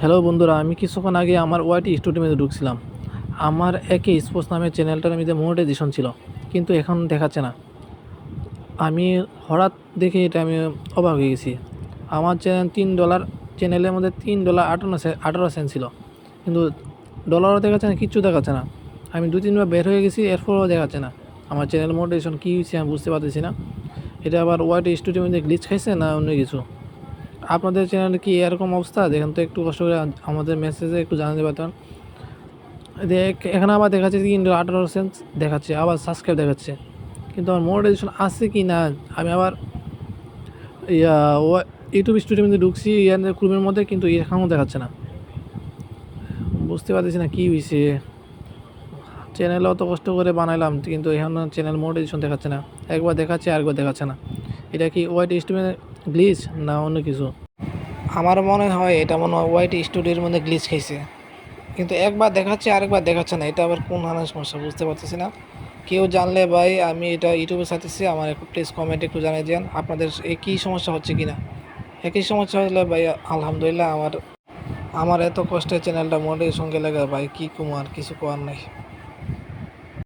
Hello বন্ধুরা, আমি কিছুক্ষণ আগে আমার ওয়াইটি স্টুডিওতে ঢুকছিলাম। আমার একে স্পোর্টস নামের চ্যানেলটার মধ্যে মনিটাইজেশন ছিল, কিন্তু এখন দেখাচ্ছে না। আমি হঠাৎ দেখে এটা আমি অবাক হয়ে গেছি। আমার চ্যানেল তিন ডলার, চ্যানেলের মধ্যে তিন ডলার সে, আঠারো সেন্ট ছিল। কিন্তু ডলারও দেখাচ্ছে না, কিচ্ছু দেখাচ্ছে না। আমি দু, তিনবার বের হয়ে গেছি, এরপরও দেখাচ্ছে না। আমার চ্যানেল মনিটাইজেশন কী হয়েছে আমি বুঝতে পারতেছি না। এটা আবার ওয়াইটি স্টুডিওর মধ্যে গ্লিচ খাইছে না অন্য কিছু? আপনাদের চ্যানেলে কি এরকম অবস্থা? দেখেন তো একটু কষ্ট করে আমাদের মেসেজে একটু জানাতে পারতেন দেখ, এখানে আবার দেখাচ্ছে কিন্তু আঠারো সেন্স দেখাচ্ছে, আবার সাবস্ক্রাইব দেখাচ্ছে। কিন্তু আমার মোনেটাইজেশন আছে কি না, আমি আবার ইয়া, ও ইউটিউব স্টুডিওর মধ্যে ঢুকছি ইয়াদের ক্রুমের মধ্যে, কিন্তু এখানেও দেখাচ্ছে না। বুঝতে পারতেছি না কী হয়েছে চ্যানেল অত কষ্ট করে বানাইলাম, কিন্তু এখন চ্যানেল মোনেটাইজেশন দেখাচ্ছে না। একবার দেখাচ্ছে, আরেকবার দেখাচ্ছে না। এটা কি ওয়াইট স্টুডিও গ্লিচ? না, অন্য কিছু। আমার মনে হয় এটা মনে হয় ওয়াইট স্টুডিওর মধ্যে গ্লিচ খাইছে। কিন্তু একবার দেখাচ্ছে, আরেকবার দেখাচ্ছে না। এটা আবার কোন ধরনের সমস্যা, বুঝতে পারতেছি না। কেউ জানলে ভাই, আমি এটা ইউটিউবে সাথেছি আমার একটু প্লিজ কমেন্ট একটু জানিয়ে দেন, আপনাদের একই সমস্যা হচ্ছে কি না একই সমস্যা হলে ভাই, আলহামদুলিল্লাহ, আমার আমার এত কষ্টের চ্যানেলটা মোটের সঙ্গে লাগে, ভাই, কী কুমার? কিছু করার নাই।